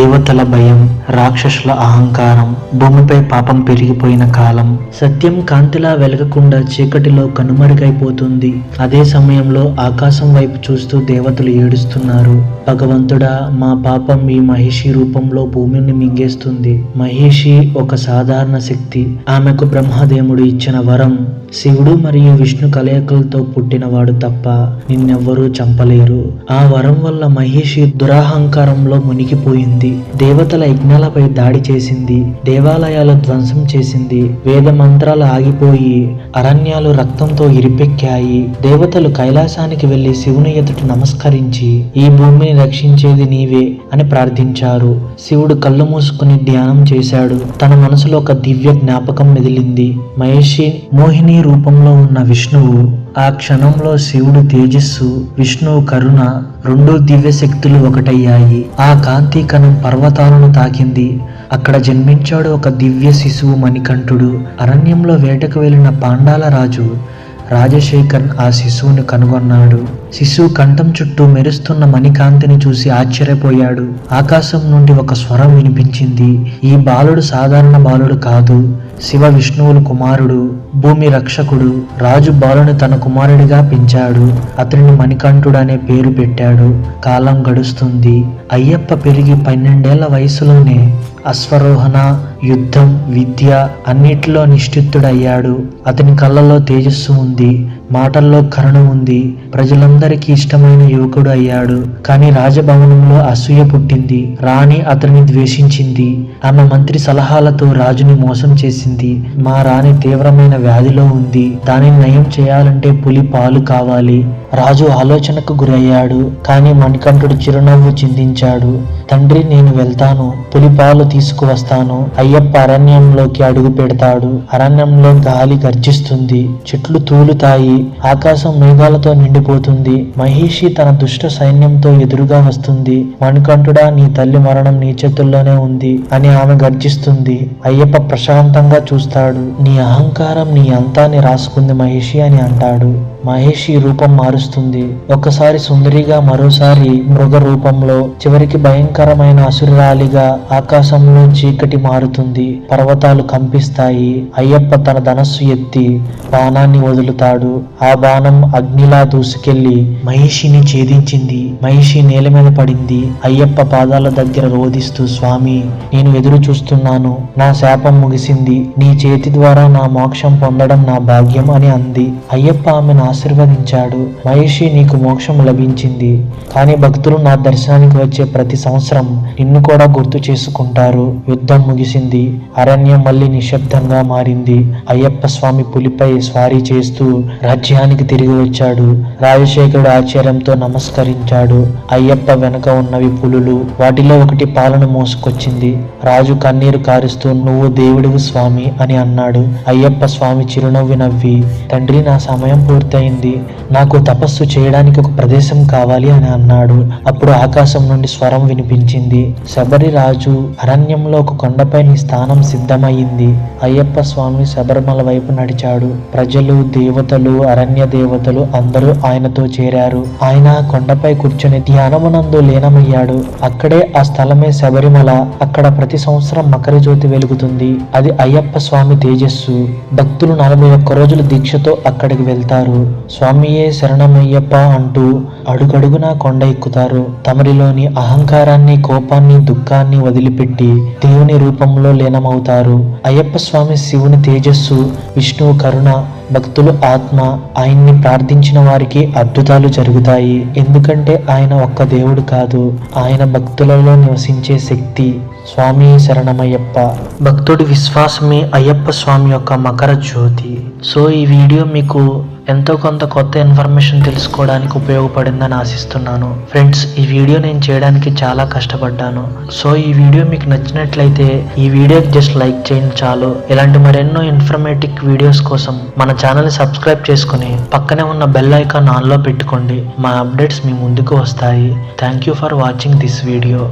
దేవతల భయం రాక్షసుల అహంకారం భూమిపై పాపం పెరిగిపోయిన కాలం. సత్యం కాంతిలా వెలగకుండా చీకటిలో కనుమరుగైపోతుంది. అదే సమయంలో ఆకాశం వైపు చూస్తూ దేవతలు ఏడుస్తున్నారు. భగవంతుడా మా పాపం ఈ మహిషి రూపంలో భూమిని మింగేస్తుంది. మహిషి ఒక సాధారణ శక్తి. ఆమెకు బ్రహ్మదేవుడు ఇచ్చిన వరం. శివుడు మరియు విష్ణు కలయికలతో పుట్టినవాడు తప్ప నిన్నెవ్వరూ చంపలేరు. ఆ వరం వల్ల మహిషి దురాహంకారంలో మునిగిపోయింది. దేవతల యజ్ఞాలపై దాడి చేసింది దేవాలయాలు ధ్వంసం చేసింది వేద మంత్రాలు ఆగిపోయి అరణ్యాలు రక్తంతో ఇరిపెక్కాయి. దేవతలు కైలాసానికి వెళ్ళి శివుని ఎదుట నమస్కరించి ఈ భూమిని రక్షించేది నీవే అని ప్రార్థించారు. శివుడు కళ్ళు మూసుకుని ధ్యానం చేశాడు. తన మనసులో ఒక దివ్య జ్ఞాపకం మెదిలింది. మహేషి మోహిని రూపంలో ఉన్న విష్ణువు ఆ క్షణంలో శివుడు తేజస్సు విష్ణువు కరుణ రెండు దివ్య శక్తులు ఒకటయ్యాయి. ఆ కాంతి కణం పర్వతాలను తాకింది. అక్కడ జన్మించాడు ఒక దివ్య శిశువు మణికంఠుడు. అరణ్యంలో వేటకు వెళ్ళిన పాండాల రాజు రాజశేఖర్ ఆ శిశువుని కనుగొన్నాడు. శిశువు కంఠం చుట్టూ మెరుస్తున్న మణికాంతిని చూసి ఆశ్చర్యపోయాడు. ఆకాశం నుండి ఒక స్వరం వినిపించింది. ఈ బాలుడు సాధారణ బాలుడు కాదు. శివ విష్ణువులు కుమారుడు భూమి రక్షకుడు రాజు బాలుని తన కుమారుడిగా పెంచాడు. అతనిని మణికంఠుడు అనే పేరు పెట్టాడు. కాలం గడుస్తుంది. అయ్యప్ప పెరిగి పన్నెండేళ్ళ వయసులోనే అశ్వరోహణ యుద్ధం విద్య అన్నిటిలో నిష్ఠితుడయ్యాడు అతని కళ్ళలో తేజస్సు ఉంది మాటల్లో కరుణ ఉంది. ప్రజలందరికీ ఇష్టమైన యువకుడు అయ్యాడు. కానీ రాజభవనంలో అసూయ పుట్టింది రాణి అతనిని ద్వేషించింది. ఆమె మంత్రి సలహాలతో రాజుని మోసం చేసింది. మా రాణి తీవ్రమైన వ్యాధిలో ఉంది దానిని నయం చేయాలంటే పులి పాలు కావాలి. రాజు ఆలోచనకు గురయ్యాడు కానీ మణికంఠుడు చిరునవ్వు చిందించాడు. తండ్రి నేను వెళ్తాను పులిపాలు తీసుకువస్తాను. అయ్యప్ప అరణ్యంలోకి అడుగు పెడతాడు. అరణ్యంలో గాలి గర్జిస్తుంది. చెట్లు తూలుతాయి. ఆకాశం మేఘాలతో నిండిపోతుంది. మహిషి తన దుష్ట సైన్యంతో ఎదురుగా వస్తుంది. మణికంఠుడా నీ తల్లి మరణం నీ చేతుల్లోనే ఉంది అని ఆమె గర్జిస్తుంది. అయ్యప్ప ప్రశాంతంగా చూస్తాడు. నీ అహంకారం నీ అంతాన్ని రాసుకుంది మహిషి అని అంటాడు. మహేషి రూపం మారుస్తుంది. ఒకసారి సుందరిగా మరోసారి మృగ రూపంలో చివరికి భయంకరమైన అసురాలిగా ఆకాశంలో చీకటి మారుతుంది. పర్వతాలు కంపిస్తాయి. అయ్యప్ప తన ధనస్సు ఎత్తి బాణాన్ని వదులుతాడు. ఆ బాణం అగ్నిలా దూసుకెళ్ళి మహిషిని ఛేదించింది. మహిషి నేల మీద పడింది. అయ్యప్ప పాదాల దగ్గర రోధిస్తూ స్వామి నేను ఎదురు చూస్తున్నాను. నా శాపం ముగిసింది. నీ చేతి ద్వారా నా మోక్షం పొందడం నా భాగ్యం అని అంది. అయ్యప్ప ఆమెను ఆశీర్వదించాడు. మహిషి నీకు మోక్షం లభించింది. కానీ భక్తులు నా దర్శనానికి వచ్చే ప్రతి సంవత్సరం నిన్ను కూడా గుర్తు చేసుకుంటారు. యుద్ధం ముగిసింది. అరణ్యం మళ్ళీ నిశ్శబ్దంగా మారింది. అయ్యప్ప స్వామి పులిపై స్వారీ చేస్తూ రాజ్యానికి తిరిగి వచ్చాడు. రాజశేఖరుడు ఆశ్చర్యంతో నమస్కరించాడు. అయ్యప్ప వెనక ఉన్నవి పులులు. వాటిలో ఒకటి పాలను మోసుకొచ్చింది. రాజు కన్నీరు కారుస్తూ నువ్వు దేవుడివి స్వామి అని అన్నాడు. అయ్యప్ప స్వామి చిరునవ్వి నవ్వి తండ్రి నా సమయం పూర్తయింది నాకు తపస్సు చేయడానికి ఒక ప్రదేశం కావాలి అని అన్నాడు. అప్పుడు ఆకాశం నుండి స్వరం వినిపించింది. శబరిరాజు అరణ్యంలో ఒక కొండపై నీ స్థానం సిద్ధమైంది. అయ్యప్ప స్వామి శబరిమల వైపు నడిచాడు. ప్రజలు దేవతలు అరణ్య దేవతలు అందరూ ఆయనతో చేరారు. ఆయన ఆ కొండపై కూర్చొని ధ్యానమునందు లీనమయ్యాడు. అక్కడే ఆ స్థలమే శబరిమల. అక్కడ ప్రతి సంవత్సరం మకర జ్యోతి వెలుగుతుంది. అది అయ్యప్ప స్వామి తేజస్సు. భక్తులు నలభై ఒక్క రోజులు దీక్షతో అక్కడికి వెళ్తారు. స్వామియే శరణమయ్యప్ప అంటూ అడుగడుగునా కొండ ఎక్కుతారు. తమరిలోని అహంకారాన్ని కోపాన్ని దుఃఖాన్ని వదిలిపెట్టి దేవుని రూపంలో లీనమవుతారు. అయ్యప్ప స్వామి శివుని తేజస్సు విష్ణువు కరుణ భక్తులు ఆత్మ ఆయన్ని ప్రార్థించిన వారికి అద్భుతాలు జరుగుతాయి. ఎందుకంటే ఆయన ఒక్క దేవుడు కాదు ఆయన భక్తులలో నివసించే శక్తి స్వామి శరణమయ్యప్ప. భక్తుడి విశ్వాసమే అయ్యప్ప స్వామి యొక్క మకర జ్యోతి. సో ఈ వీడియో మీకు ఎంతో కొంత కొత్త ఇన్ఫర్మేషన్ తెలుసుకోవడానికి ఉపయోగపడిందని ఆశిస్తున్నాను. ఫ్రెండ్స్ ఈ వీడియో నేను చేయడానికి చాలా కష్టపడ్డాను. సో ఈ వీడియో మీకు నచ్చినట్లయితే ఈ వీడియోకి జస్ట్ లైక్ చేయండి చాలు. ఇలాంటి మరెన్నో ఇన్ఫర్మేటివ్ వీడియోస్ కోసం మన ఛానల్ని సబ్స్క్రైబ్ చేసుకుని పక్కనే ఉన్న బెల్ ఐకాన్ ఆన్లో పెట్టుకోండి. మా అప్డేట్స్ మీ ముందుకు వస్తాయి. Thank you for watching this video.